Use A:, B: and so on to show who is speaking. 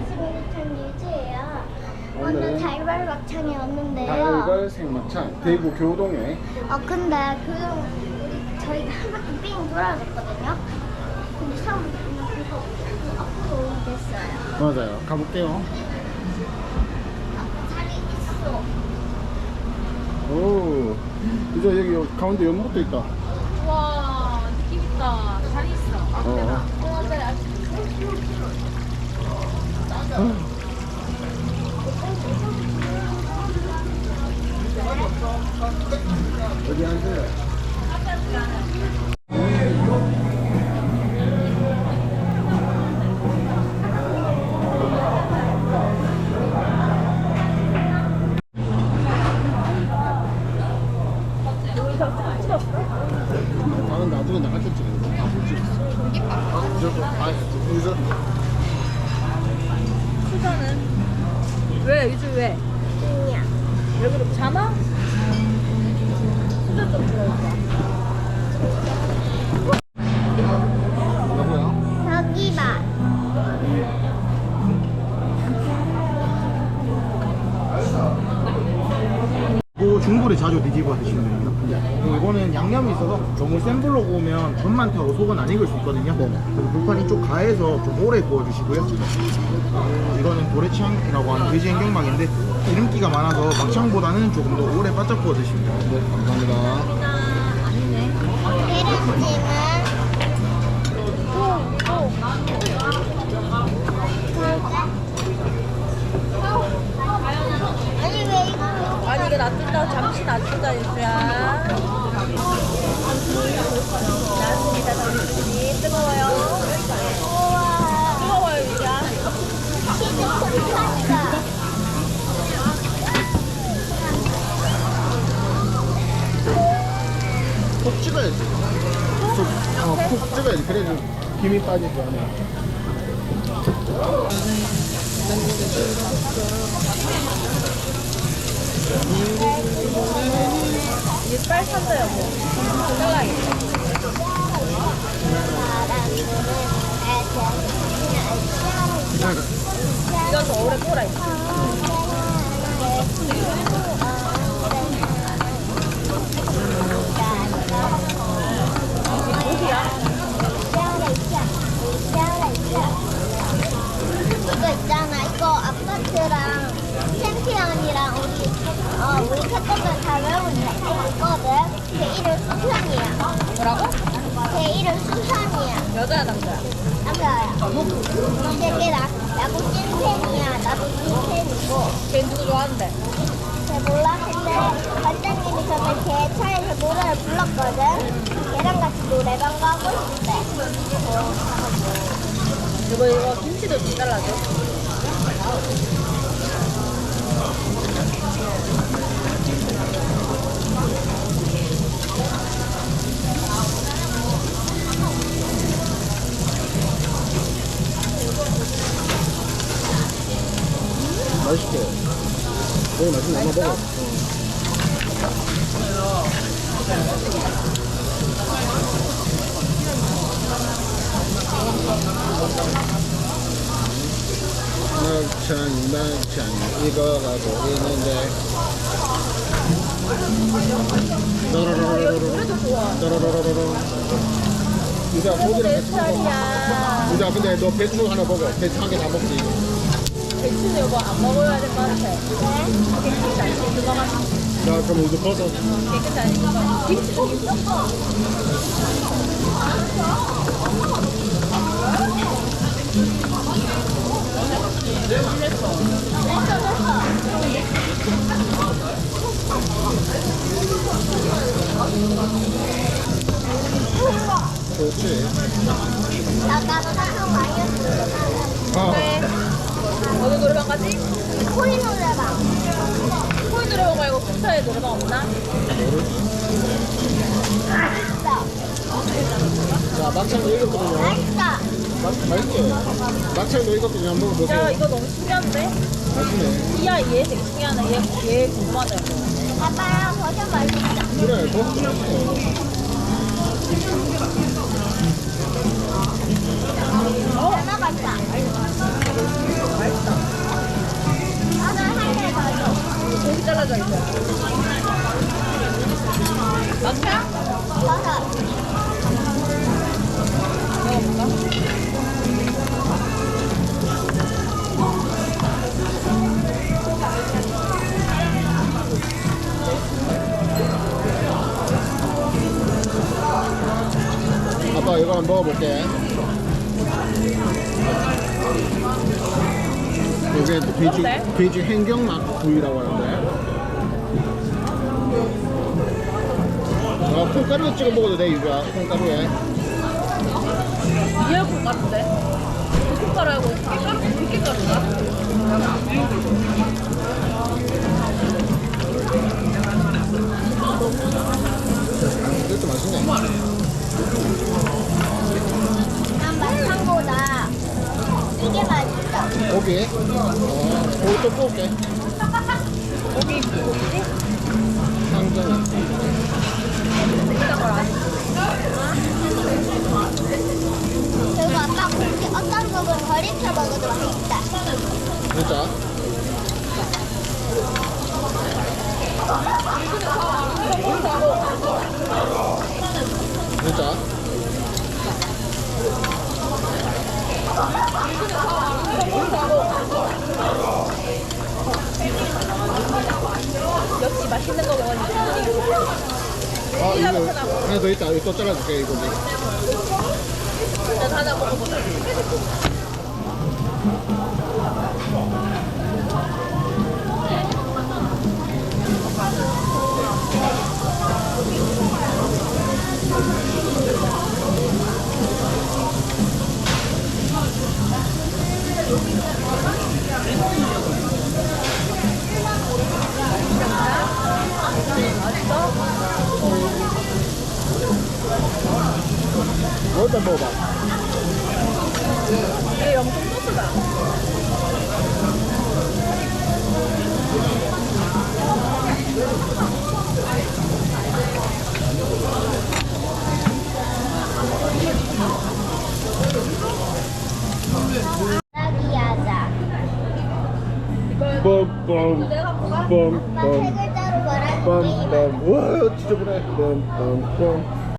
A: 안녕하십니까 유주예요. 오늘
B: 오늘은
A: 달걀 막창이 왔는데요.
B: 달걀 생막창 대구 교동에
A: 어 근데 그 우리 저희가 한 바퀴 삥 돌아갔거든요. 근데 처음부터 그냥 그거 그 앞으로 됐어요.
B: 맞아요. 가볼게요.
A: 어, 자리 있어.
B: 오, 이제 여기 여- 가운데 연못도 있다.
C: 와 느낌 있다. 잘 있어.
B: 어, 어디 앉아요? 나중에 나갔겠지. 그래도. 아, 볼수 있어. 무조건. 아, 여기서
C: 수저는 왜 유주 왜?
A: 그냥
C: 왜 그럼 자나? 수저 좀 들어올까?
B: 여보야.
A: 여기 봐.
D: 그 중불에 자주 뒤집어 드시면 됩니다. 그리고 이거는 양념이 있어서 너무 센 불로 구우면 전만 타고 속은 안 익을 수 있거든요.
B: 네네.
D: 그래서 불판이 좀 가해서 좀 오래 구워주시고요. 이거는 도래창이라고 하는 돼지 행경막인데 기름기가 많아서 막창보다는 조금 더 오래 바짝 구워 돼요.
B: 네, 감사합니다. 콕 찍어야지. 콕, 어, 콕 찍어야지. 그래도 김이 빠지지 않아.
C: 이게 빨 산다 여보. 잘라야겠다. 이거 더 오래. 이거
A: 있잖아. 이거 아파트랑 챔피언이랑 우리 어 우리 다 외우고 있거든. 제 이름 수산이야.
C: 뭐라고?
A: 제 이름 수산이야.
C: 여자야 남자야?
A: 남자야. 나, 나도 찐팬이야. 나도 찐팬이고.
C: 걔 누구 좋아하는데?
A: 잘 몰라. 근데 전에 걔 차에서 노래를 불렀거든. 걔랑 같이 노래방 가고 싶대.
C: 이거 이거 김치도 좀 잘라줘.
B: 엄마 먹어. 막창, 막창, 익어가고 있는데. 따라라라라라. 유자, 고기랑
C: 내
B: 같이 먹어.
C: 스타일이야.
B: 유자, 근데 너 배추 하나 먹어. 배추 한 개 다 먹지.
C: 배추는 이거 안 먹어야 될 것 같아.
B: 자, 그럼 이제 버섯.
C: 깨끗이 안 씻은 거. 김치도 김치.
B: 좋지.
A: 나 나도 사탕 많이 했어.
B: 어.
C: 네. 어느 노래방 가지?
A: 코인 노래방.
C: 말고 근처에 노래방 없나?
B: 자, 막창.
A: 맛있어.
B: 마, 맛있게. 막창 익었거든요. 한번
C: 야
B: 먹어보세요.
C: 이거 너무 신기한데?
B: 맛있네.
C: 이야 얘 되게 신기하네. 얘, 얘 궁금하다 이거.
A: 아빠랑 버섯 맛있어.
B: 그래, 버섯 맛있어.
A: 얼마 맛있
B: 한번 먹어볼게. 이게
C: 어때?
B: 베이징 hen경막 구이라고 하는데. 아, 콩가루에 찍어 먹어도 돼, 유주야. 콩가루에.
C: 미역국 같은데? 콩가루하고 깻가루? 들깨가루인가?
B: 고기. 어, 고기 또 구울게.
C: 고기, 안 해.
A: 그리고 아빠 고기 어떤 덜 익혀 먹어도 맛있다.
B: 진짜. 진짜.
C: 역시 맛있는 거 먹으니
B: 아, 이거 하나 더 있다. 이거 또 잘라줄게, 이거.
C: 일단 하나 먹어보자.
B: 뭐 일단 먹어봐.
C: 이게 영통 소스다.
B: 빰빰.
C: 내가?
B: 빰빰.
A: 아빠 세 글자로 말할게.
B: 빰빰. 와, 진짜 그래. 빰빰.